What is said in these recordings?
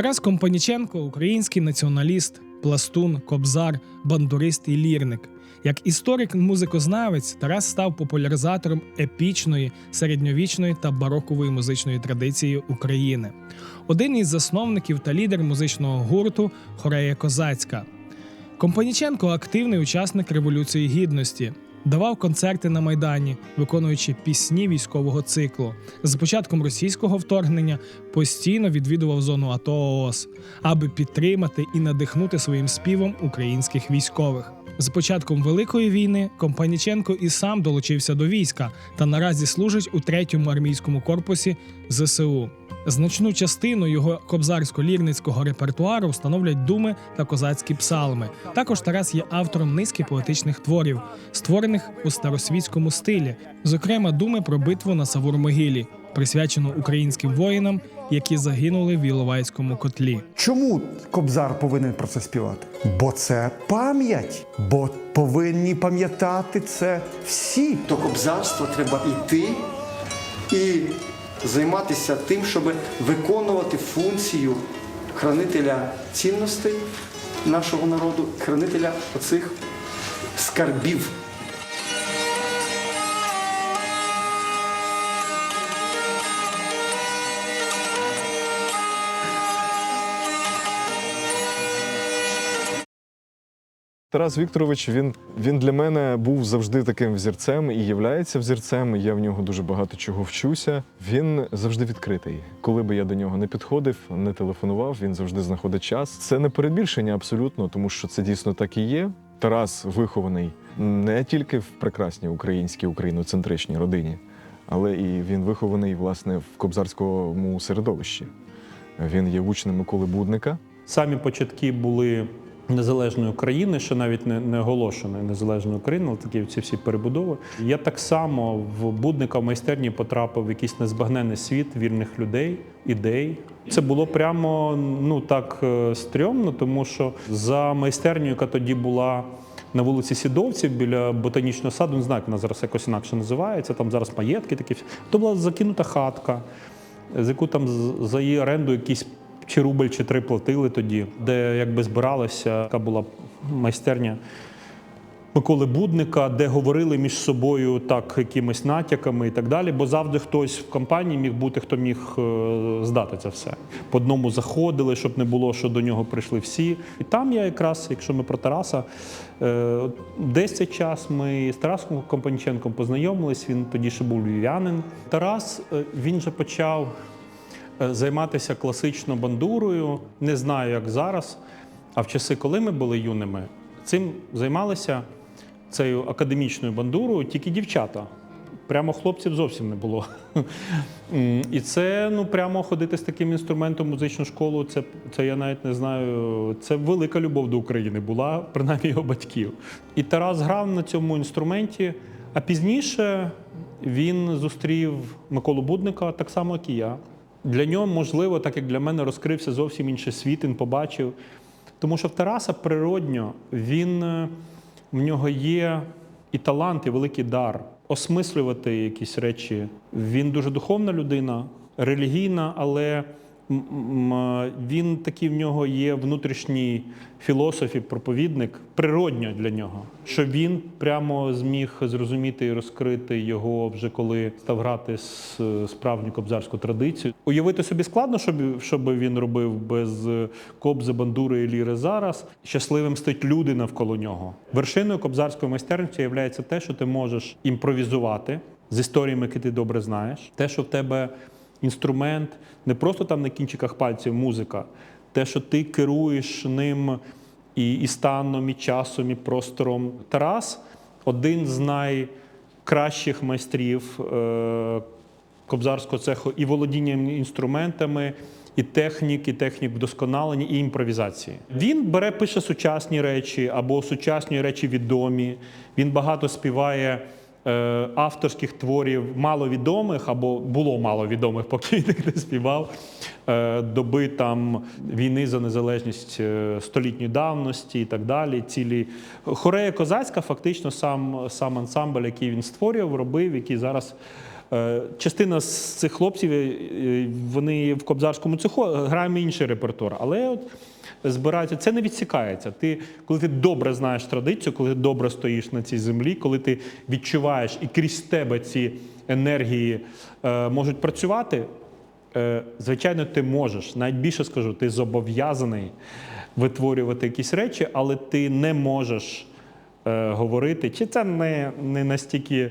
Тарас Компаніченко український націоналіст, пластун, кобзар, бандурист і лірник. Як історик музикознавець, Тарас став популяризатором епічної, середньовічної та барокової музичної традиції України. Один із засновників та лідер музичного гурту Хорея Козацька. Компаніченко активний учасник Революції Гідності. Давав концерти на Майдані, виконуючи пісні військового циклу. З початком російського вторгнення постійно відвідував зону АТО ООС, аби підтримати і надихнути своїм співом українських військових. З початком Великої війни Компаніченко і сам долучився до війська та наразі служить у третьому армійському корпусі ЗСУ. Значну частину його кобзарсько-лірницького репертуару становлять думи та козацькі псалми. Також Тарас є автором низки поетичних творів, створених у старосвітському стилі, зокрема думи про битву на Савур-Могилі, присвячену українським воїнам, які загинули в Іловайському котлі. Чому Кобзар повинен про це співати? Бо це пам'ять, бо повинні пам'ятати це всі. До кобзарства треба йти і займатися тим, щоб виконувати функцію хранителя цінностей нашого народу, хранителя оцих скарбів. Тарас Вікторович, він, він для мене був завжди таким взірцем і являється взірцем. Я в нього дуже багато чого вчуся. Він завжди відкритий. Коли би я до нього не підходив, не телефонував, він завжди знаходить час. Це не перебільшення абсолютно, тому що це дійсно так і є. Тарас вихований не тільки в прекрасній українській україноцентричній родині, але і він вихований власне в кобзарському середовищі. Він є учнем Миколи Будника. Самі початки були незалежної України, ще навіть не, не оголошеної незалежної України, але такі ці всі перебудови. Я так само в будника в майстерні потрапив в якийсь незбагненний світ вільних людей, ідей. Це було прямо ну так е, стрьомно, тому що за майстернею, яка тоді була. На вулиці Сідовців біля ботанічного саду, не знаю, вона зараз якось інакше називається. Там зараз маєтки такі. То була закинута хатка, з яку там за її оренду якісь чи рубль, чи три платили тоді, де якби збиралася, яка була майстерня Миколи Будника, де говорили між собою так якимись натяками і так далі. Бо завжди хтось в компанії міг бути, хто міг е, здати це все. По одному заходили, щоб не було, що до нього прийшли всі. І там я якраз, якщо ми про Тараса, е, десь цей час ми з Тарасом Компаніченком познайомились. Він тоді ще був львів'янин. Тарас е, він же почав займатися класично бандурою. Не знаю, як зараз. А в часи, коли ми були юними, цим займалися цією академічною бандурою тільки дівчата. Прямо хлопців зовсім не було. І це ну прямо ходити з таким інструментом в музичну школу. Це, це я навіть не знаю. Це велика любов до України була, принаймні його батьків. І Тарас грав на цьому інструменті. А пізніше він зустрів Миколу Будника так само, як і я. Для нього, можливо, так як для мене розкрився зовсім інший світ, він побачив. Тому що в Тараса природньо він е, в нього є і талант, і великий дар осмислювати якісь речі. Він дуже духовна людина, релігійна, але він такий в нього є внутрішній філософ і проповідник, природньо для нього, що він прямо зміг зрозуміти і розкрити його вже коли став грати з справжню кобзарську традицію. Уявити собі складно, щоб, щоб він робив без кобзи, бандури і ліри зараз. Щасливим стать люди навколо нього. Вершиною кобзарської майстерності є те, що ти можеш імпровізувати з історіями, які ти добре знаєш, те, що в тебе інструмент не просто там на кінчиках пальців музика, те, що ти керуєш ним і, і станом, і часом, і простором. Тарас один з найкращих майстрів е, кобзарського цеху і володінням інструментами. І технік, і технік вдосконалення, і імпровізації. Він бере, пише сучасні речі або сучасні речі відомі. Він багато співає авторських творів маловідомих, або було маловідомих, поки він не співав. Е, доби там війни за незалежність е, столітньої давності і так далі. Цілі Хорея Козацька, фактично, сам, сам ансамбль, який він створював, робив, який зараз Е, Частина з цих хлопців е, вони в кобзарському цеху е, граємо інший репертуар. Але от збираються, це не відсікається. Ти, коли ти добре знаєш традицію, коли ти добре стоїш на цій землі, коли ти відчуваєш і крізь тебе ці енергії е, можуть працювати, е, звичайно, ти можеш. Навіть більше скажу, ти зобов'язаний витворювати якісь речі, але ти не можеш е, говорити, чи це не, не настільки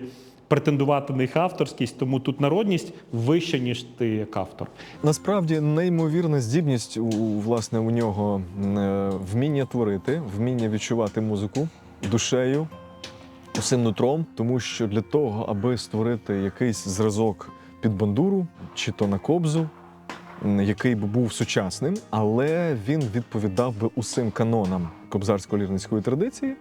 претендувати на їх авторськість, тому тут народність вища, ніж ти як автор. Насправді неймовірна здібність у власне у нього е, вміння творити, вміння відчувати музику душею, усім нутром, тому що для того, аби створити якийсь зразок під бандуру чи то на кобзу, який би був сучасним, але він відповідав би усім канонам кобзарсько-лірницької традиції.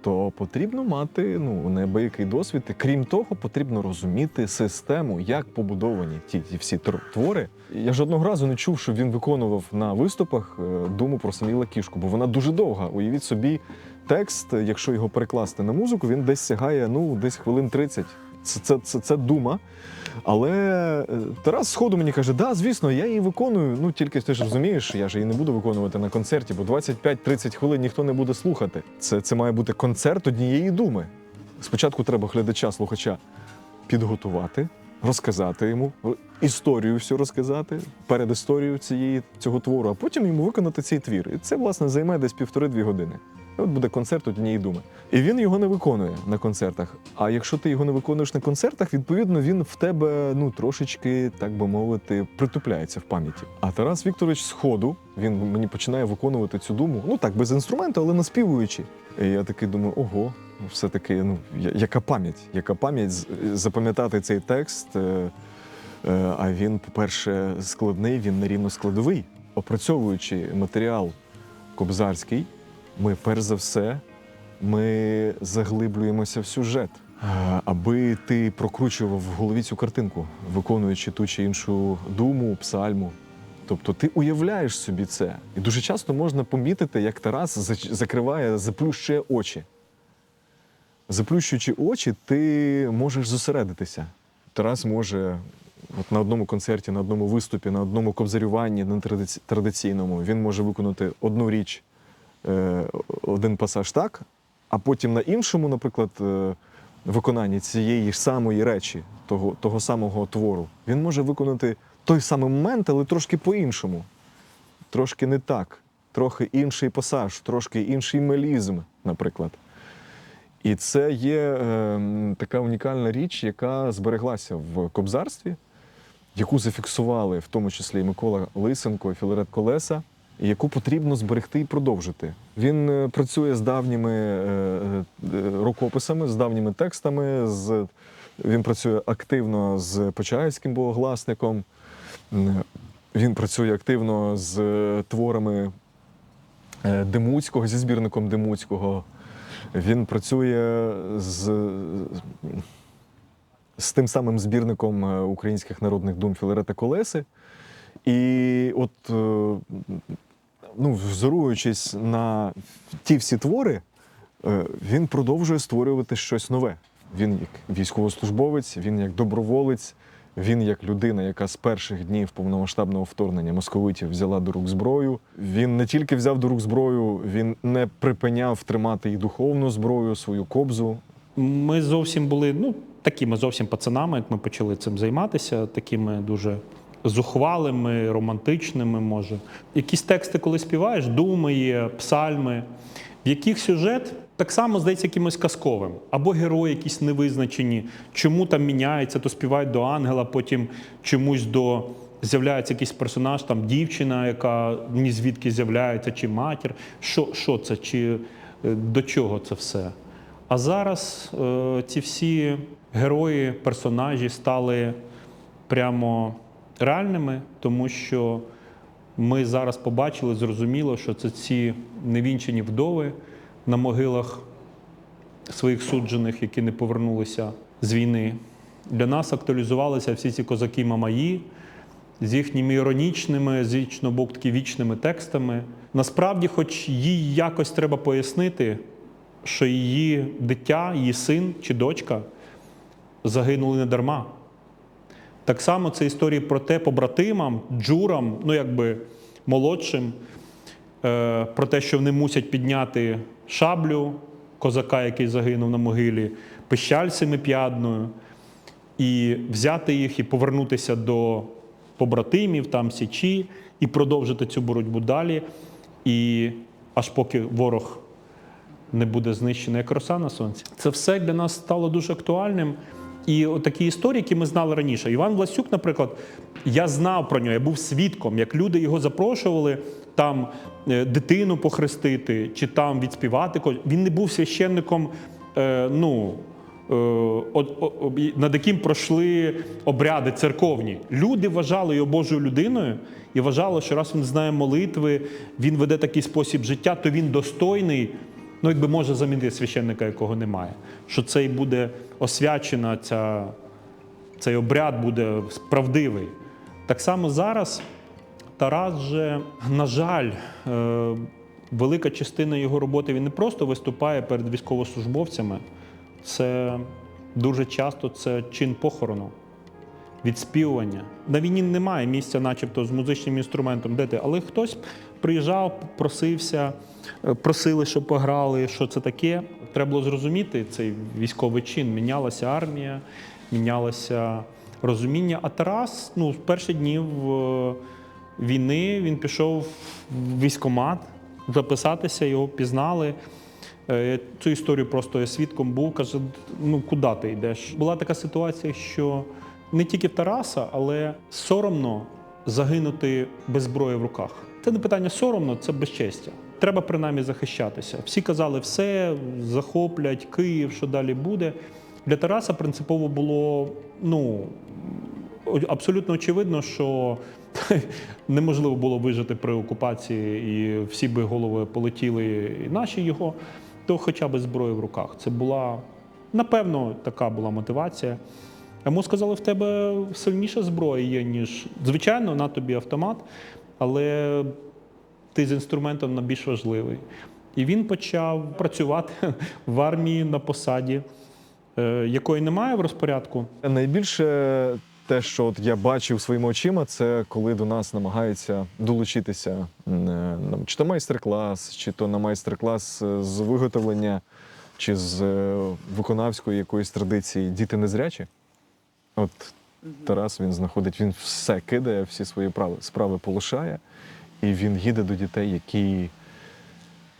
То потрібно мати ну неабиякий досвід. І крім того, потрібно розуміти систему, як побудовані ті, ті всі твори. Я жодного разу не чув, що він виконував на виступах е, думу про Саміла Кішку, бо вона дуже довга. Уявіть собі, текст, якщо його перекласти на музику, він десь сягає ну десь хвилин 30. Це, це, це, це дума. Але е, Тарас сходу мені каже: да, звісно, я її виконую. Ну тільки ти ж розумієш, я ж її не буду виконувати на концерті, бо 25-30 хвилин ніхто не буде слухати. Це, це має бути концерт однієї думи. Спочатку треба глядача, слухача підготувати, розказати йому історію всю розказати, перед історією цієї цього твору, а потім йому виконати цей твір. І це, власне, займе десь півтори-дві години. От буде концерт однієї думи. І він його не виконує на концертах. А якщо ти його не виконуєш на концертах, відповідно він в тебе ну трошечки, так би мовити, притупляється в пам'яті. А Тарас Вікторович з ходу він мені починає виконувати цю думу, ну так, без інструменту, але наспівуючи. І я такий думаю, ого, ну все-таки, ну яка пам'ять, яка пам'ять запам'ятати цей текст. е, Е, А він, по-перше, складний, він нерівно складовий. Опрацьовуючи матеріал кобзарський, ми перш за все ми заглиблюємося в сюжет. Аби ти прокручував в голові цю картинку, виконуючи ту чи іншу думу, псальму. Тобто ти уявляєш собі це. І дуже часто можна помітити, як Тарас закриває, заплющує очі. Заплющуючи очі, ти можеш зосередитися. Тарас може от на одному концерті, на одному виступі, на одному кобзарюванні на традиці- традиційному, він може виконати одну річ, один пасаж так, а потім на іншому, наприклад, е, виконанні цієї ж самої речі, того, того самого твору, він може виконати той самий момент, але трошки по-іншому. Трошки не так, трохи інший пасаж, трошки інший мелізм, наприклад. І це є е, така унікальна річ, яка збереглася в кобзарстві, яку зафіксували в тому числі і Микола Лисенко, і Філарет Колеса, яку потрібно зберегти і продовжити. Він е, працює з давніми е, е, рукописами, з давніми текстами. З, він працює активно з Почаївським богогласником. Він працює активно з творами Демуцького, зі збірником Демуцького. Він працює з, з тим самим збірником українських народних дум Філарета Колеси. І от, ну, взоруючись на ті всі твори, е, він продовжує створювати щось нове. Він як військовослужбовець, він як доброволець, він як людина, яка з перших днів повномасштабного вторгнення московитів взяла до рук зброю. Він не тільки взяв до рук зброю, він не припиняв тримати і духовну зброю, свою кобзу. Ми зовсім були ну, такими зовсім пацанами, як ми почали цим займатися, такими дуже зухвалими, романтичними, може. Якісь тексти, коли співаєш, думи є, псальми, в яких сюжет так само здається якимось казковим. Або герої якісь невизначені, чому там міняється, то співають до ангела, потім чомусь до. З'являється якийсь персонаж, там дівчина, яка ні звідки з'являється, чи матір. Що, що це, чи е, до чого це все? А зараз е, ці всі герої, персонажі стали прямо реальними, тому що ми зараз побачили, зрозуміло, що це ці невінчені вдови на могилах своїх суджених, які не повернулися з війни. Для нас актуалізувалися всі ці козаки Мамаї з їхніми іронічними, з вічно вічними текстами. Насправді, хоч їй якось треба пояснити, що її дитя, її син чи дочка загинули не дарма. Так само це історії про те побратимам, джурам, ну якби молодшим, е, про те, що вони мусять підняти шаблю козака, який загинув на могилі, пищаль семип'ядною, і взяти їх і повернутися до побратимів, там січі, і продовжити цю боротьбу далі. І аж поки ворог не буде знищено як роса на сонці. Це все для нас стало дуже актуальним. І такі історії, які ми знали раніше. Іван Власюк, наприклад, я знав про нього, я був свідком, як люди його запрошували там е, дитину похрестити чи там відспівати. Він не був священником, е, ну. е, над яким пройшли обряди церковні. Люди вважали його Божою людиною і вважали, що раз він знає молитви, він веде такий спосіб життя, то він достойний ну, якби може замінити священника, якого немає. Що цей буде освячена, ця, цей обряд буде правдивий. Так само зараз Тарас же, на жаль, е, велика частина його роботи він не просто виступає перед військовослужбовцями, це дуже часто це чин похорону. Відспівування. На війні немає місця, начебто, з музичним інструментом, де ти, але хтось приїжджав, просився, е, просили, щоб пограли, що це таке. Треба було зрозуміти цей військовий чин. Мінялася армія, мінялося розуміння. А Тарас, ну, з перших днів е, війни він пішов в військкомат записатися, його пізнали. Е, Цю історію просто я свідком був. Каже: ну куди ти йдеш? Була така ситуація, що не тільки Тараса, але соромно загинути без зброї в руках. Це не питання соромно, це безчестя. Треба принаймні захищатися. Всі казали, все захоплять Київ, що далі буде. Для Тараса принципово було ну абсолютно очевидно, що неможливо було вижити при окупації, і всі би голови полетіли, і наші його, то хоча б зброю в руках. Це була, напевно, така була мотивація. Йому сказали, в тебе сильніша зброя є, ніж. Звичайно, на тобі автомат, але ти з інструментом на більш важливий. І він почав працювати в армії на посаді, е, якої немає в розпорядку. Найбільше те, що от я бачив своїми очима, це коли до нас намагаються долучитися е, чи то майстер-клас, чи то на майстер-клас е, з виготовлення, чи з виконавської якоїсь традиції діти незрячі. От Тарас він знаходить, він все кидає, всі свої прави- справи полишає, і він їде до дітей, які,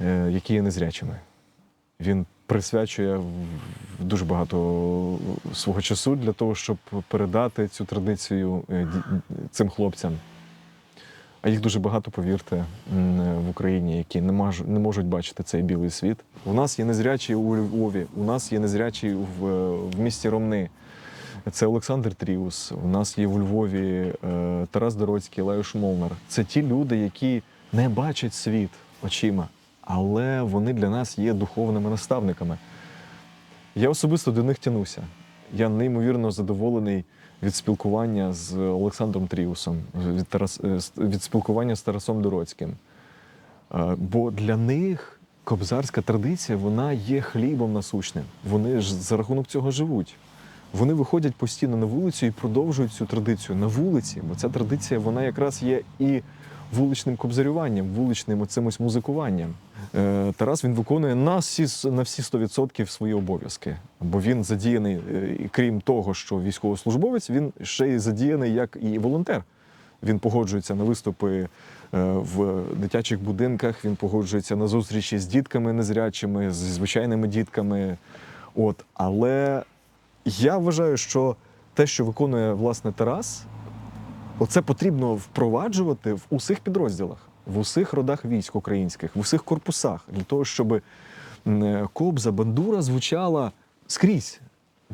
е, які є незрячими. Він присвячує дуже багато свого часу для того, щоб передати цю традицію е, цим хлопцям. А їх дуже багато, повірте, в Україні, які не, маж, не можуть бачити цей білий світ. У нас є незрячі у Львові, у нас є незрячі в, в місті Ромни. Це Олександр Тріус. У нас є у Львові е, Тарас Дороцький, Лаюш Молнар. Це ті люди, які не бачать світ очима, але вони для нас є духовними наставниками. Я особисто до них тянуся. Я неймовірно задоволений від спілкування з Олександром Тріусом, від, Тарас, е, від спілкування з Тарасом Дороцьким. Е, Бо для них кобзарська традиція вона є хлібом насущним. Вони ж за рахунок цього живуть. Вони виходять постійно на вулицю і продовжують цю традицію на вулиці, бо ця традиція вона якраз є і вуличним кобзарюванням, вуличним оцимось музикуванням. Е, Тарас він виконує на всі на всі 100% свої обов'язки, бо він задіяний, е, крім того, що військовослужбовець, він ще й задіяний як і волонтер. Він погоджується на виступи е, в дитячих будинках, він погоджується на зустрічі з дітками незрячими, з звичайними дітками. От, але я вважаю, що те, що виконує власне Тарас, оце потрібно впроваджувати в усіх підрозділах, в усіх родах військ українських, в усіх корпусах, для того, щоб кобза, бандура звучала скрізь.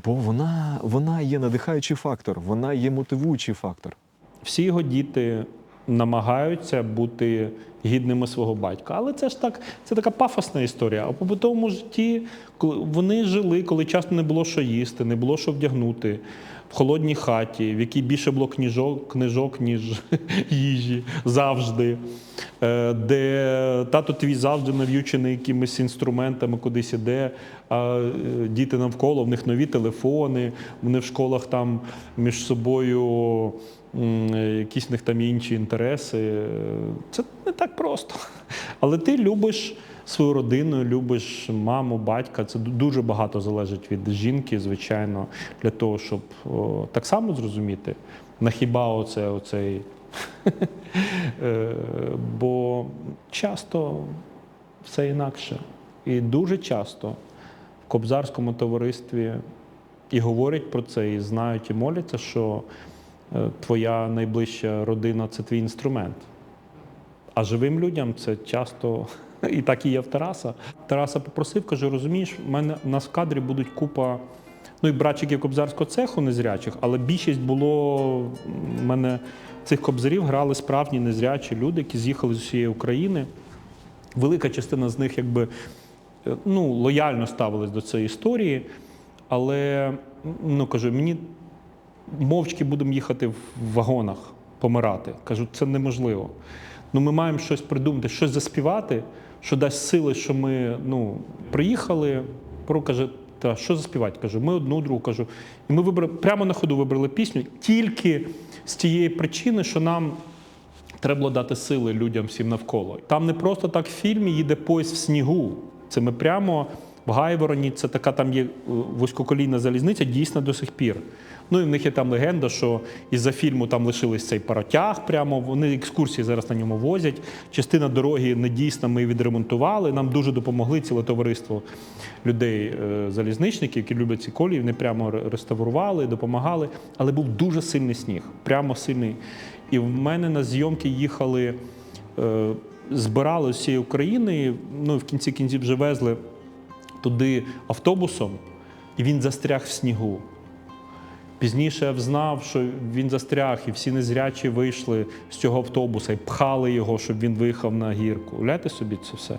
Бо вона, вона є надихаючий фактор, вона є мотивуючий фактор. Всі його діти намагаються бути гідними свого батька. Але це ж так, це така пафосна історія. А в побутовому житті коли вони жили, коли часто не було що їсти, не було що вдягнути. В холодній хаті, в якій більше було книжок, книжок ніж їжі завжди. е, де тато твій завжди нав'ючений якимись інструментами, кудись іде, а е, діти навколо, в них нові телефони, вони в школах там між собою. Якісь в них там інші інтереси. Це не так просто. Але ти любиш свою родину, любиш маму, батька. Це дуже багато залежить від жінки, звичайно, для того, щоб о, так само зрозуміти, на хіба оце оцей. Е, Бо часто все інакше. І дуже часто в кобзарському товаристві і говорять про це, і знають, і моляться, що твоя найближча родина це твій інструмент. А живим людям це часто і так і є в Тараса. Тараса попросив, каже: розумієш, в мене у нас в кадрі будуть купа. Ну і братчиків кобзарського цеху незрячих, але більшість було в мене цих кобзарів грали справжні незрячі люди, які з'їхали з усієї України. Велика частина з них якби е, ну, лояльно ставились до цієї історії, але ну кажу, мені мовчки будемо їхати в вагонах, помирати. Кажу, це неможливо. Ну, ми маємо щось придумати, щось заспівати, що дасть сили, що ми ну, приїхали. Про каже, та що заспівати? Кажу, ми одну другу кажу. І ми вибрали прямо на ходу вибрали пісню тільки з тієї причини, що нам треба було дати сили людям всім навколо. Там не просто так в фільмі їде поїзд в снігу. Це ми прямо в Гайвороні, це така там є е, вузькоколійна залізниця, дійсно до сих пір. Ну і в них є там легенда, що із-за фільму там лишились цей паротяг, прямо вони екскурсії зараз на ньому возять. Частина дороги недійсна, ми відремонтували. Нам дуже допомогли ціле товариство людей, е, залізничників, які люблять ці колії. Вони прямо реставрували, допомагали. Але був дуже сильний сніг, прямо сильний. І в мене на зйомки їхали, е, збирали з всієї України. Ну в кінці кінців вже везли туди автобусом, і він застряг в снігу. Пізніше я взнав, що він застряг, і всі незрячі вийшли з цього автобуса і пхали його, щоб він виїхав на гірку. Уявляєте собі це все?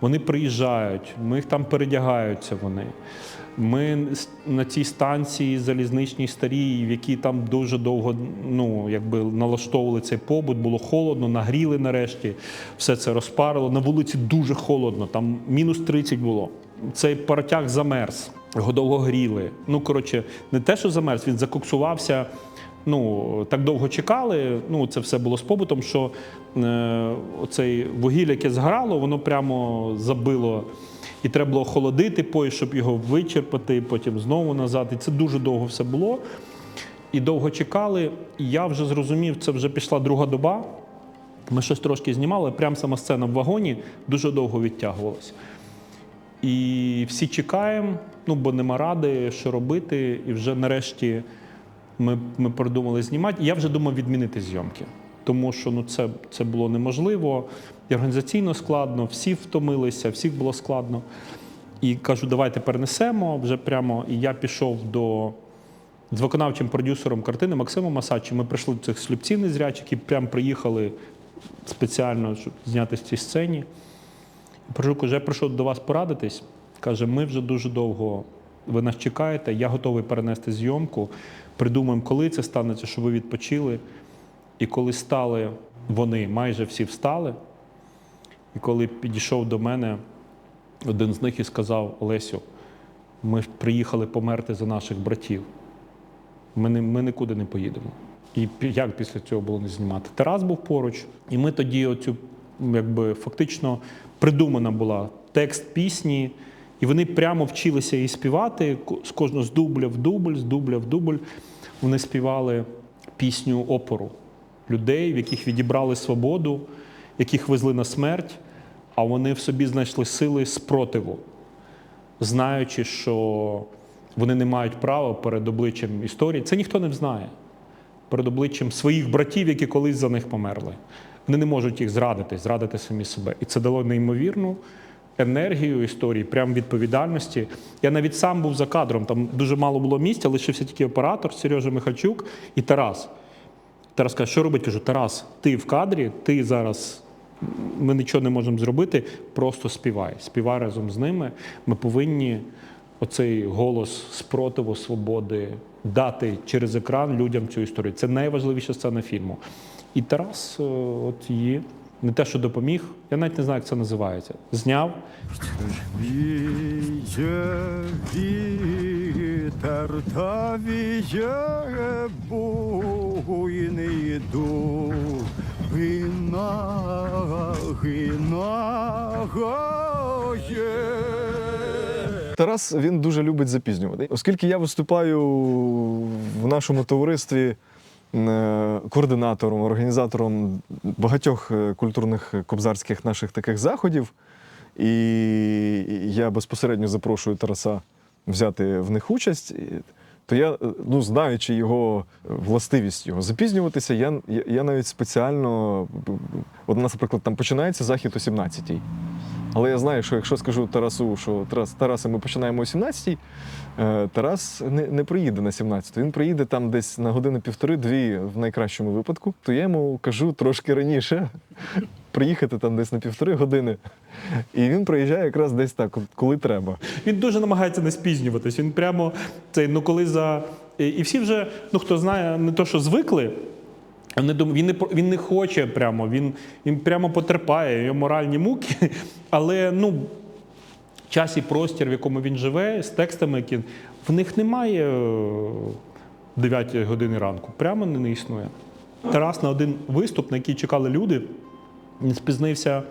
Вони приїжджають, ми їх там передягаються вони. Ми на цій станції залізничній старій, в якій там дуже довго ну, якби налаштовували цей побут, було холодно, нагріли нарешті, все це розпарило. На вулиці дуже холодно, там мінус 30 було. Цей паротяг замерз, його довго гріли. Ну, коротше, не те, що замерз, він закоксувався. Ну, так довго чекали. Ну, це все було з побутом, що е, оцей вугілля, яке згорало, воно прямо забило. І треба було охолодити поїзд, щоб його вичерпати, потім знову назад. І це дуже довго все було. І довго чекали. І я вже зрозумів, це вже пішла друга доба. Ми щось трошки знімали, прямо сама сцена в вагоні дуже довго відтягувалася. І всі чекаємо, ну бо нема ради, що робити. І вже нарешті ми, ми придумали знімати. Я вже думав відмінити зйомки, тому що ну, це, це було неможливо. І організаційно складно, всі втомилися, всіх було складно. І кажу, давайте перенесемо вже прямо. І я пішов до з виконавчим продюсером картини Максимом Масачем. Ми прийшли до цих сліпців незрячих, які прямо приїхали спеціально, щоб зняти в цій сцені. Кажу, каже, я прийшов до вас порадитись. Каже, ми вже дуже довго ви нас чекаєте, я готовий перенести зйомку. Придумаємо, коли це станеться, щоб ви відпочили. І коли стали вони, майже всі встали. І коли підійшов до мене один з них і сказав: Олесю, ми приїхали померти за наших братів. Ми, не, ми нікуди не поїдемо. І як після цього було не знімати? Тарас був поруч, і ми тоді оцю, якби фактично придумана була текст пісні, і вони прямо вчилися її співати з кожного з дубля в дубль, з дубля в дубль. Вони співали пісню опору людей, в яких відібрали свободу, яких везли на смерть, а вони в собі знайшли сили спротиву знаючи, що вони не мають права перед обличчям історії. Це ніхто не знає. Перед обличчям своїх братів, які колись за них померли. Вони не можуть їх зрадити, зрадити самі себе. І це дало неймовірну енергію історії, прям відповідальності. Я навіть сам був за кадром, там дуже мало було місця, лишився тільки оператор Сережа Михальчук і Тарас. Тарас каже, що робить? Кажу, Тарас, ти в кадрі, ти зараз. Ми нічого не можемо зробити, просто співай. Співай разом з ними. Ми повинні оцей голос спротиву, свободи дати через екран людям цю історію. Це найважливіша сцена фільму. І Тарас е, от її не те, що допоміг, я навіть не знаю, як це називається. Зняв, вітер та віє Тарас він дуже любить запізнювати. Оскільки я виступаю в нашому товаристві е, координатором, організатором багатьох е, культурних е, кобзарських наших таких заходів, і я безпосередньо запрошую Тараса взяти в них участь. То я, ну знаючи його властивість його запізнюватися, я, я, навіть спеціально от нас, наприклад, там починається захід о 17-й. Але я знаю, що якщо скажу Тарасу, що Тарас, Тарасе, ми починаємо о 17-й, е, Тарас не, не приїде на 17-ту. Він приїде там десь на годину півтори-дві в найкращому випадку. То я йому кажу трошки раніше приїхати там десь на півтори години. І він приїжджає якраз десь так, коли треба. Він дуже намагається не спізнюватись. Він прямо цей, ну коли за. І всі вже, ну хто знає, не то, що звикли. Думають, він не він не хоче прямо, він, він прямо потерпає його моральні муки. Але ну, час і простір, в якому він живе, з текстами, які в них немає е, 9 години ранку. Прямо не, не існує. Тарас на один виступ, на який чекали люди, він спізнився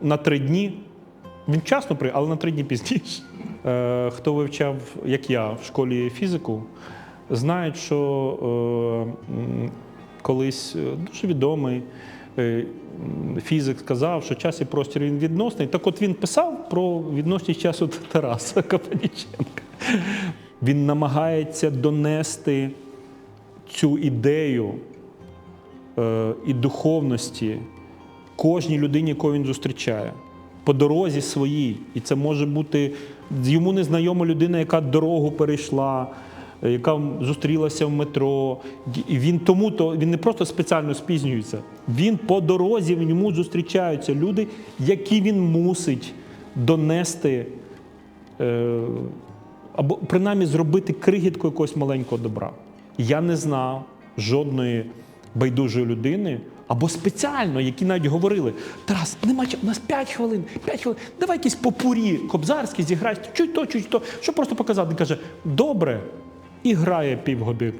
на три дні. Він вчасно при, але на три дні пізніше. Е, хто вивчав, як я, в школі фізику, знають, що е, колись е, дуже відомий е, фізик сказав, що час і простір він відносний. Так от він писав про відносність часу Тараса Капаніченка. Він намагається донести цю ідею е, і духовності кожній людині, яку він зустрічає. По дорозі своїй. І це може бути йому незнайома людина, яка дорогу перейшла, яка зустрілася в метро. І він тому то він не просто спеціально спізнюється. Він по дорозі в ньому зустрічаються люди, які він мусить донести. Е, або принаймні зробити крихітку якогось маленького добра. Я не знав жодної байдужої людини, або спеціально, які навіть говорили: Тарас, нема у нас 5 хвилин, 5 хвилин, давай якісь попурі кобзарські зіграй, чуть то, чуть то, що просто показати. Каже, добре, і грає півгодини.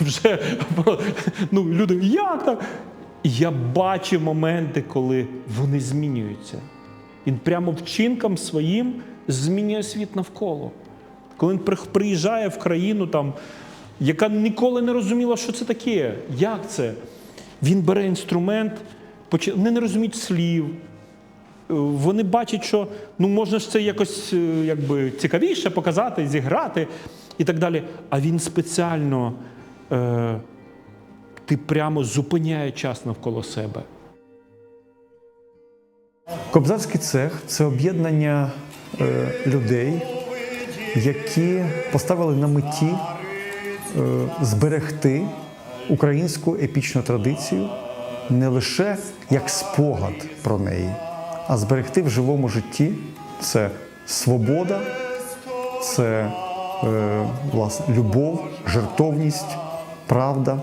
Вже ну, люди, як так? Я бачив моменти, коли вони змінюються. Він прямо вчинком своїм змінює світ навколо. Коли він приїжджає в країну, там, яка ніколи не розуміла, що це таке, як це. Він бере інструмент, вони не розуміють слів. Вони бачать, що ну, можна ж це якось е, якби, цікавіше показати, зіграти і так далі. А він спеціально е, ти прямо зупиняє час навколо себе. Кобзарський цех це об'єднання е, людей, які поставили на меті е, зберегти українську епічну традицію не лише як спогад про неї, а зберегти в живому житті це свобода, це е, власне любов, жертовність, правда,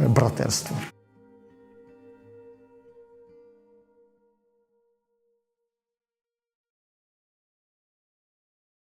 е, братерство.